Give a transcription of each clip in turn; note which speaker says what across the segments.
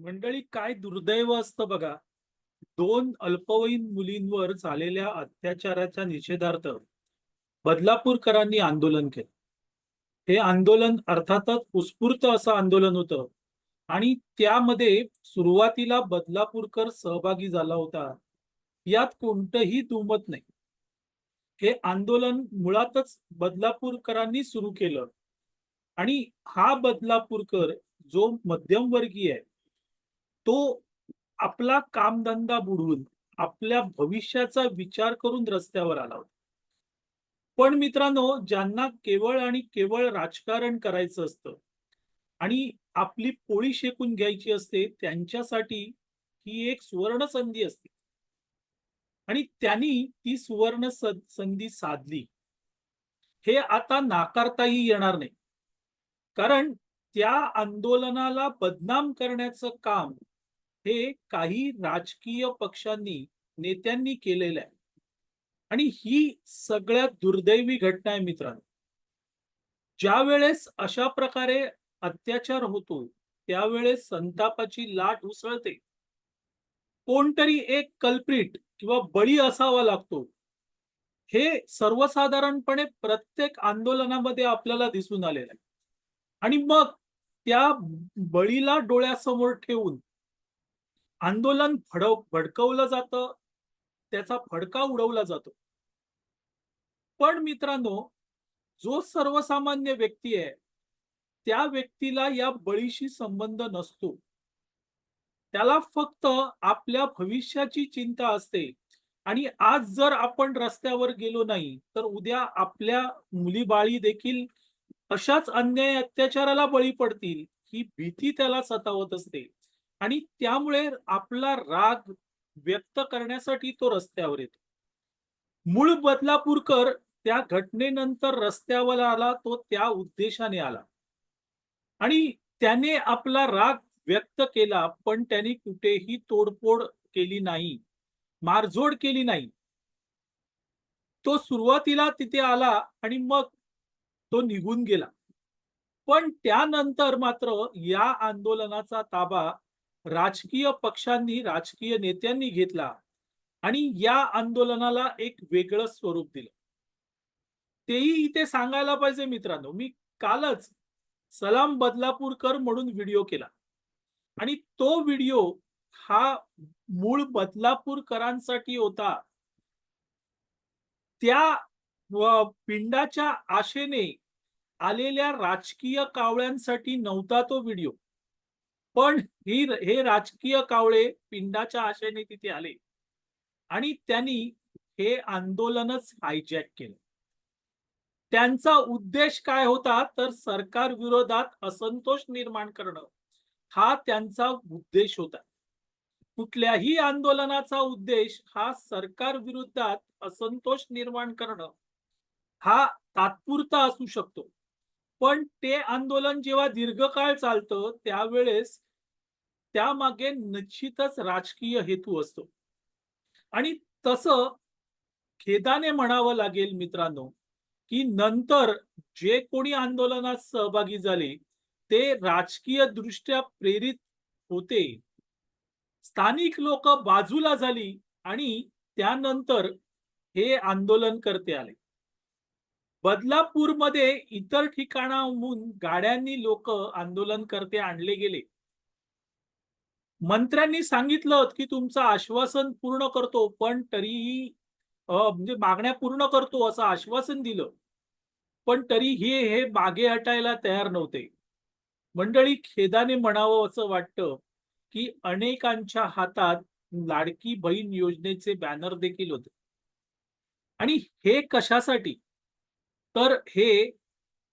Speaker 1: मंडळी काय दुर्दैव असतं बघा? दोन अल्पवयीन मुलींवर झालेल्या अत्याचाराच्या निषेधार्थ बदलापूरकरांनी आंदोलन केलं. हे आंदोलन अर्थातच उत्स्फूर्त असं आंदोलन होतं आणि त्यामध्ये सुरुवातीला बदलापूरकर सहभागी झाला होता. यात कोणतंही दुमत नाही. हे आंदोलन मुळातच बदलापूरकरांनी सुरू केलं आणि हा बदलापूरकर जो मध्यमवर्गीय आहे तो आपला कामधंदा बुडवून आपल्या भविष्याचा विचार करून रस्त्यावर आला होता. पण मित्रांनो ज्यांना केवळ आणि केवळ राजकारण करायचं असतं आणि आपली पोळी शेकून घ्यायची असते त्यांच्यासाठी ही एक सुवर्ण संधी असते. आणि त्यांनी ती सुवर्ण संधी साधली. हे आता नाकारताही येणार नाही. कारण त्या आंदोलनाला बदनाम करण्याचं काम हे काही राजकीय पक्षांनी नेत्यांनी केलेलं आहे. आणि ही सगळ्यात दुर्दैवी घटना आहे मित्रांनो. ज्या वेळेस अशा प्रकारे अत्याचार होतो त्यावेळेस संतापाची लाट उसळते. कोणतरी एक कल्प्रिट किंवा बळी असावा लागतो. हे सर्वसाधारणपणे प्रत्येक आंदोलनामध्ये आपल्याला दिसून आलेलं आहे. आणि मग त्या बळीला डोळ्यासमोर ठेवून आंदोलन फडव भडकवलं जातं त्याचा फडका उडवला जातो. पण मित्रांनो जो सर्वसामान्य व्यक्ती आहे त्या व्यक्तीला या बळीशी संबंध नसतो. त्याला फक्त आपल्या भविष्याची चिंता असते. आणि आज जर आपण रस्त्यावर गेलो नाही तर उद्या आपल्या मुली बाळी देखील अशाच अन्याय अत्याचाराला बळी पडतील ही भीती त्याला सतावत असते. आणि त्यामुळे आपला राग व्यक्त करण्यासाठी तो रस्त्यावर येतो. मूळ बदलापूरकर त्या घटनेनंतर रस्त्यावर आला तो त्या उद्देशाने आला. आणि त्याने आपला राग व्यक्त केला पण त्याने कुठेही तोडफोड केली नाही मारझोड केली नाही. तो सुरुवातीला तिथे आला आणि मग तो निघून गेला. पण त्यानंतर मात्र या आंदोलनाचा ताबा राजकीय पक्षांनी राजकीय नेत्यांनी घेतला आणि या आंदोलनाला एक वेगळं स्वरूप दिलं. तेही इथे सांगायला पाहिजे मित्रांनो मी कालच सलाम बदलापूरकर म्हणून व्हिडिओ केला. आणि तो व्हिडिओ हा मूळ बदलापूरकरांसाठी होता. त्या पिंडाच्या आशेने आलेल्या राजकीय कावळ्यांसाठी नव्हता तो व्हिडिओ. पण ही हे राजकीय कावळे पिंडाच्या आशेने तिथे आले. आणि त्यांनी हे आंदोलनच हायजॅक केलं. त्यांचा उद्देश काय होता? तर सरकार विरोधात असंतोष निर्माण करणं. हा त्यांचा उद्देश होता. कुठल्याही आंदोलनाचा उद्देश हा सरकार विरोधात असंतोष निर्माण करणं हा तात्पुरता असू शकतो. पण ते आंदोलन जेव्हा दीर्घकाळ चालतं त्यावेळेस त्यामागे निश्चितच राजकीय हेतू असतो. आणि तसं खेदाने म्हणावं लागेल मित्रांनो की नंतर जे कोणी आंदोलनात सहभागी झाले ते राजकीय दृष्ट्या प्रेरित होते. स्थानिक लोक बाजूला झाली आणि त्यानंतर हे आंदोलन करते आले. बदलापूरमध्ये इतर ठिकाणाहून गाड्यांनी लोक आंदोलन करते आणले गेले. मंत्र्यांनी सांगितलं की तुमचं आश्वासन पूर्ण करतो पण तरीही म्हणजे मागण्या पूर्ण करतो असं आश्वासन दिलं. पण तरीही हे मागे हटायला तयार नव्हते. मंडळी खेदाने म्हणावं असं वाटतं की अनेकांच्या हातात लाडकी बहीण योजनेचे बॅनर देखील होते. आणि हे कशासाठी? तर हे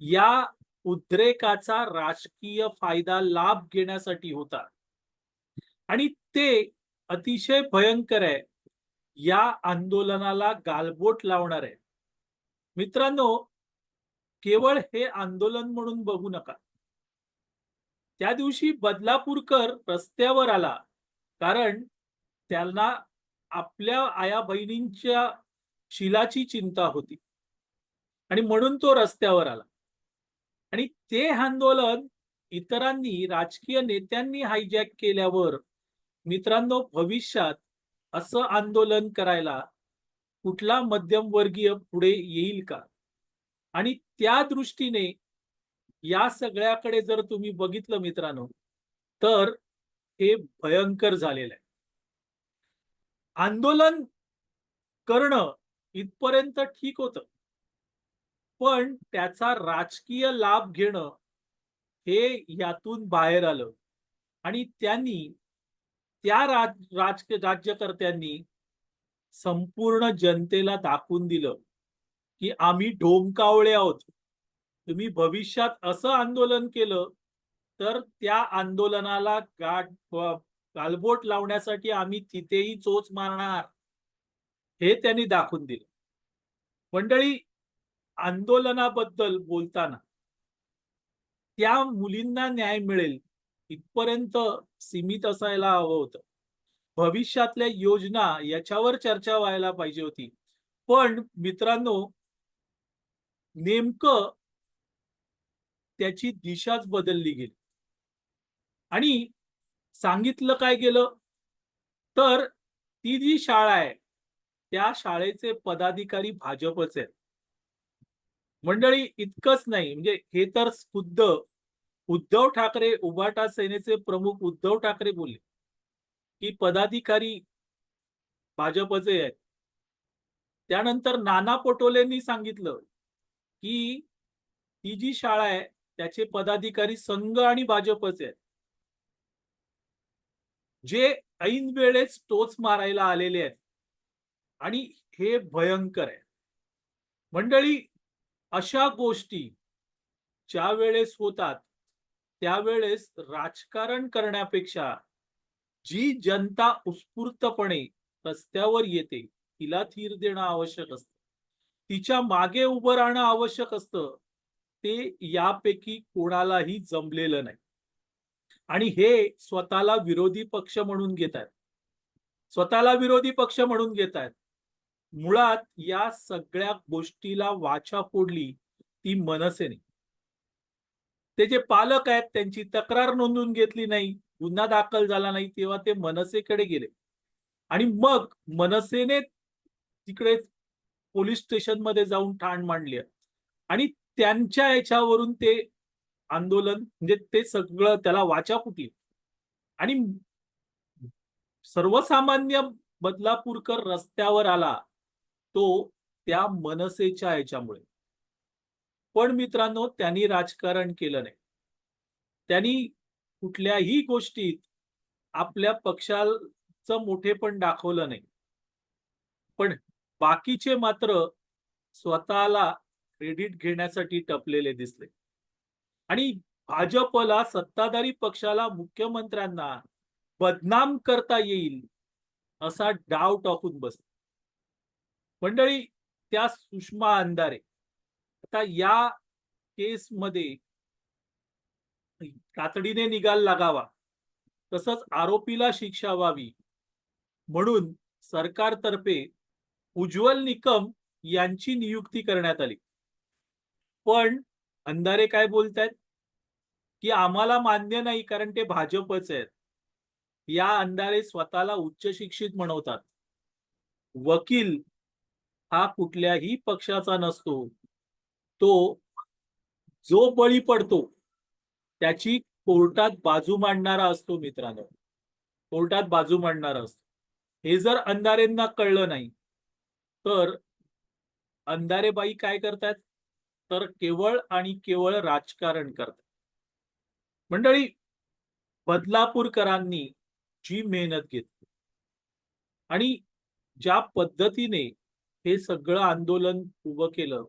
Speaker 1: या उद्रेकाचा राजकीय फायदा लाभ घेण्यासाठी होता आणि ते अतिशय भयंकर आहे. या आंदोलनाला गालबोट लावणार. आहे मित्रांनो केवळ हे आंदोलन म्हणून बघू नका. त्या दिवशी बदलापूरकर रस्त्यावर आला कारण त्यांना आपल्या आया बहिणींच्या शिलाची चिंता होती. आणि म्हणून तो रस्त्यावर आला. आणि ते आंदोलन इतरांनी राजकीय नेत्यांनी हायजॅक केल्यावर मित्रांनो भविष्यात असं आंदोलन करायला कुठला मध्यमवर्गीय पुढे येईल का? आणि त्या दृष्टीने या सगळ्याकडे जर तुम्ही बघितलं मित्रांनो तर हे भयंकर झालेलं आहे. आंदोलन करणं इथपर्यंत ठीक होतं. पण त्याचा राजकीय लाभ घेणं हे यातून बाहेर आलं. आणि त्यांनी त्या राज राजकीय राज्यकर्त्यांनी संपूर्ण जनतेला दाखवून दिलं की आम्ही ढोमकावळे आहोत. तुम्ही भविष्यात असं आंदोलन केलं तर त्या आंदोलनाला गाठ गालबोट लावण्यासाठी आम्ही तिथेही चोच मारणार हे त्यांनी दाखवून दिलं. मंडळी आंदोलनाबद्दल बोलताना त्या मुलींना न्याय मिळेल इथपर्यंत सीमित असायला हवं होतं. भविष्यातल्या योजना याच्यावर चर्चा व्हायला पाहिजे होती. पण मित्रांनो नेमकं त्याची दिशाच बदलली गेली. आणि सांगितलं काय गेलं? तर ती जी शाळा आहे त्या शाळेचे पदाधिकारी भाजपचे आहेत. मंडळी इतकंच नाही. म्हणजे हे तर खुद्द उद्धव ठाकरे उभाटा सेनेचे प्रमुख उद्धव ठाकरे बोलले की पदाधिकारी भाजपचे आहेत. त्यानंतर नाना पटोलेंनी सांगितलं की ती जी शाळा आहे त्याचे पदाधिकारी संघ आणि भाजपचे आहेत. जे ऐन वेळेस टोच मारायला आलेले आहेत. आणि हे भयंकर आहे. मंडळी अशा गोष्टी ज्या वेळेस होतात त्यावेळेस राजकारण करण्यापेक्षा जी जनता उत्स्फूर्तपणे रस्त्यावर येते तिला थीर देणं आवश्यक असतं. तिच्यामागे उभं राहणं आवश्यक असतं. ते यापैकी कोणालाही जमलेलं नाही. आणि हे स्वतःला विरोधी पक्ष म्हणून घेत आहेत स्वतःला विरोधी पक्ष म्हणून घेत आहेत मुळात या सगळ्या गोष्टीला वाचा फोडली ती मनसेने. ते जे पालक आहेत त्यांची तक्रार नोंदवून घेतली नाही गुन्हा दाखल झाला नाही तेव्हा ते मनसेकडे गेले. आणि मग मनसेने तिकडे पोलीस स्टेशनमध्ये जाऊन ठाण मांडली. आणि त्यांच्या याच्यावरून ते आंदोलन म्हणजे ते सगळं त्याला वाचा फुटली. आणि सर्वसामान्य बदलापूरकर रस्त्यावर आला. तो त्या मनसेच्या याच्यामुळे पण मित्रांनो त्यांनी राजकारण केलं नाही. त्यांनी कुठल्याही गोष्टीत आपल्या पक्षाचं मोठेपण दाखवलं नाही. पण बाकीचे मात्र स्वतःला क्रेडिट घेण्यासाठी टपलेले दिसले. आणि भाजपला सत्ताधारी पक्षाला मुख्यमंत्र्यांना बदनाम करता येईल असा डाव टाकून बसला. मंडळी त्या सुषमा अंधारे आता या केसमध्ये तातडीने निकाल लागावा. तसंच आरोपीला शिक्षा व्हावी. म्हणून सरकारतर्फे उज्ज्वल निकम यांची नियुक्ती करण्यात आली. पण अंधारे काय बोलतायत? की आम्हाला मान्य नाही कारण ते भाजपच आहेत. या अंधारे स्वतःला उच्च शिक्षित म्हणवतात. वकील हा कुठल्याही पक्षाचा नसतो. तो जो बळी पडतो त्याची कोर्टात बाजू मांडणारा असतो मित्रांनो. कोर्टात बाजू मांडणारा असतो. हे जर अंधारेंना कळलं नाही तर अंधारेबाई काय करतात? तर केवळ आणि केवळ राजकारण करतात. मंडळी बदलापूरकरांनी जी मेहनत घेतली आणि ज्या पद्धतीने हे सगळं आंदोलन उभं केलं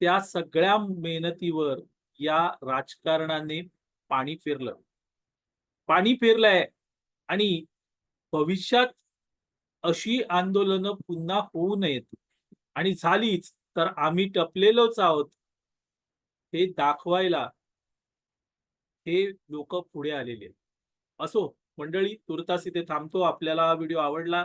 Speaker 1: त्या सगळ्या मेहनतीवर या राजकारणाने पाणी फिरलं पाणी फिरलंय आणि भविष्यात अशी आंदोलनं पुन्हा होऊ नयेत. आणि झालीच तर आम्ही टपलेलोच आहोत. हे दाखवायला हे लोक पुढे आलेले आहेत. असो मंडळी तुर्तास इथे थांबतो. आपल्याला हा व्हिडिओ आवडला